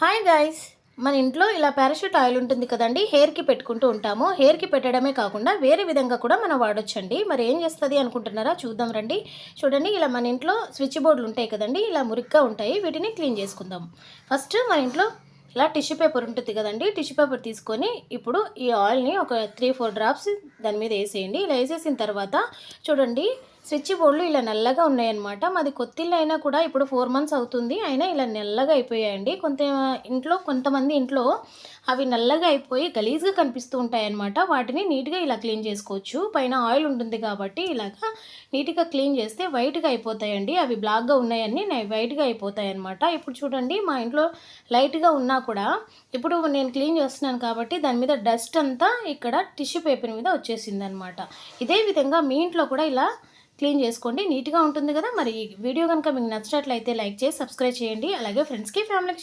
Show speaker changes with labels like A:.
A: Hi guys మన ఇంట్లో ఇలా పారాషూట్ ఆయిల్ ఉంటుంది కదండి హెయిర్కి పెట్టుకుంటూ ఉంటాము. హెయిర్కి పెట్టడమే కాకుండా వేరే విధంగా కూడా మనం వాడొచ్చండి. మరి ఏం చేస్తుంది అనుకుంటున్నారా? చూద్దాం రండి. చూడండి ఇలా మన ఇంట్లో స్విచ్ బోర్డులు ఉంటాయి కదండి ఇలా మురిగ్గా ఉంటాయి. వీటిని క్లీన్ చేసుకుందాం. ఫస్ట్ మన ఇంట్లో ఇలా టిష్యూ పేపర్ ఉంటుంది కదండి టిష్యూ పేపర్ తీసుకొని ఇప్పుడు ఈ ఆయిల్ని ఒక త్రీ ఫోర్ డ్రాప్స్ దాని మీద వేసేయండి. ఇలా వేసేసిన తర్వాత చూడండి స్విచ్ బోర్డులు ఇలా నల్లగా ఉన్నాయన్నమాట. మాది కొత్తిల్లు అయినా కూడా ఇప్పుడు ఫోర్ మంత్స్ అవుతుంది. అయినా ఇలా నల్లగా అయిపోయాయండి. కొంత ఇంట్లో కొంతమంది ఇంట్లో అవి నల్లగా అయిపోయి గలీజ్గా కనిపిస్తూ ఉంటాయన్నమాట. వాటిని నీట్గా ఇలా క్లీన్ చేసుకోవచ్చు. పైన ఆయిల్ ఉంటుంది కాబట్టి ఇలాగా నీట్గా క్లీన్ చేస్తే వైట్గా అయిపోతాయండి. అవి బ్లాక్గా ఉన్నాయని వైట్గా అయిపోతాయి అనమాట ఇప్పుడు చూడండి మా ఇంట్లో లైట్గా ఉన్నా కూడా ఇప్పుడు నేను క్లీన్ చేస్తున్నాను కాబట్టి దాని మీద డస్ట్ అంతా ఇక్కడ టిష్యూ పేపర్ మీద వచ్చేసింది అనమాట ఇదే విధంగా మీ ఇంట్లో కూడా ఇలా క్లీన్ చేసుకోండి నీట్గా ఉంటుంది కదా. మరి ఈ వీడియో కనుక మీకు నచ్చినట్లయితే లైక్ చేసి సబ్స్క్రైబ్ చేయండి. అలాగే ఫ్రెండ్స్కి ఫ్యామిలీకి